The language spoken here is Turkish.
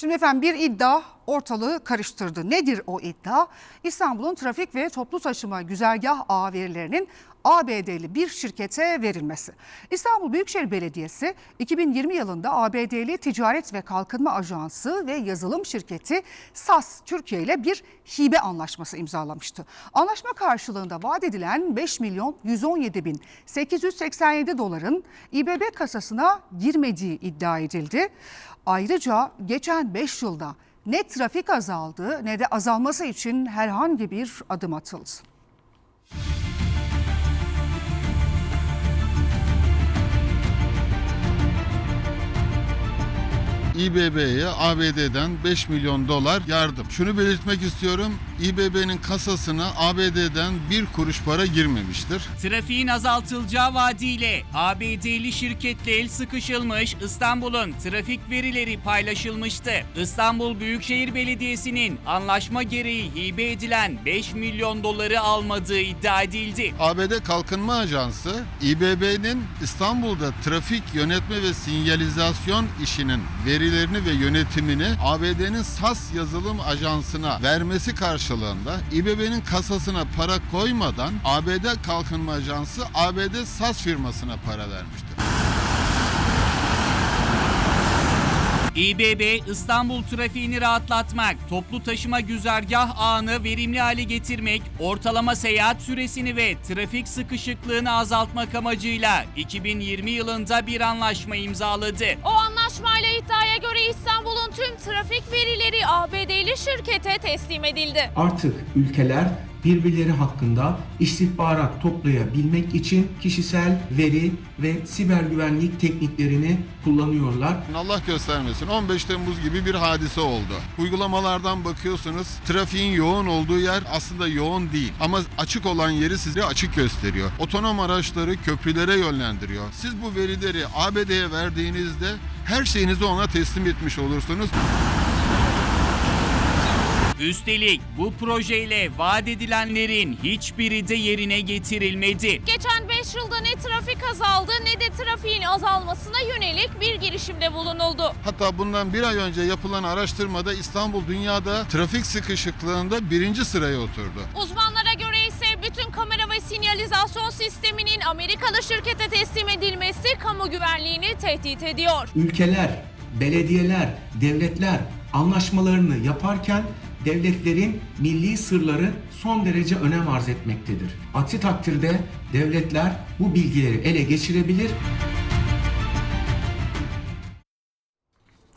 Şimdi efendim bir iddia ortalığı karıştırdı. Nedir o iddia? İstanbul'un trafik ve toplu taşıma güzergah ağ verilerinin ABD'li bir şirkete verilmesi. İstanbul Büyükşehir Belediyesi 2020 yılında ABD'li Ticaret ve Kalkınma Ajansı ve yazılım şirketi SAS Türkiye ile bir hibe anlaşması imzalamıştı. Anlaşma karşılığında vaat edilen 5 milyon 117 bin 887 doların İBB kasasına girmediği iddia edildi. Ayrıca geçen 5 yılda ne trafik azaldı ne de azalması için herhangi bir adım atıldı. İBB'ye ABD'den 5 milyon dolar yardım. Şunu belirtmek istiyorum. İBB'nin kasasına ABD'den bir kuruş para girmemiştir. Trafiğin azaltılacağı vaadiyle ABD'li şirketle el sıkışılmış İstanbul'un trafik verileri paylaşılmıştı. İstanbul Büyükşehir Belediyesi'nin anlaşma gereği hibe edilen 5 milyon doları almadığı iddia edildi. ABD Kalkınma Ajansı, İBB'nin İstanbul'da trafik yönetme ve sinyalizasyon işinin verilerini ve yönetimini ABD'nin SAS yazılım ajansına vermesi karşılığında İBB'nin kasasına para koymadan ABD Kalkınma Ajansı ABD SAS firmasına para vermiştir. İBB İstanbul trafiğini rahatlatmak, toplu taşıma güzergah ağını verimli hale getirmek, ortalama seyahat süresini ve trafik sıkışıklığını azaltmak amacıyla 2020 yılında bir anlaşma imzaladı. O anlaşmayla iddiaya göre İstanbul'un tüm trafik verileri ABD'li şirkete teslim edildi. Artık ülkeler birbirleri hakkında istihbarat toplayabilmek için kişisel veri ve siber güvenlik tekniklerini kullanıyorlar. Allah göstermesin 15 Temmuz gibi bir hadise oldu. Uygulamalardan bakıyorsunuz trafiğin yoğun olduğu yer aslında yoğun değil ama açık olan yeri size açık gösteriyor. Otonom araçları köprülere yönlendiriyor. Siz bu verileri ABD'ye verdiğinizde her şeyinizi ona teslim etmiş olursunuz. Üstelik bu projeyle vaat edilenlerin hiçbiri de yerine getirilmedi. Geçen 5 yılda ne trafik azaldı ne de trafiğin azalmasına yönelik bir girişimde bulunuldu. Hatta bundan bir ay önce yapılan araştırmada İstanbul dünyada trafik sıkışıklığında birinci sıraya oturdu. Uzmanlara göre ise bütün kamera ve sinyalizasyon sisteminin Amerikalı şirkete teslim edilmesi kamu güvenliğini tehdit ediyor. Ülkeler, belediyeler, devletler anlaşmalarını yaparken devletlerin milli sırları son derece önem arz etmektedir. Aksi takdirde devletler bu bilgileri ele geçirebilir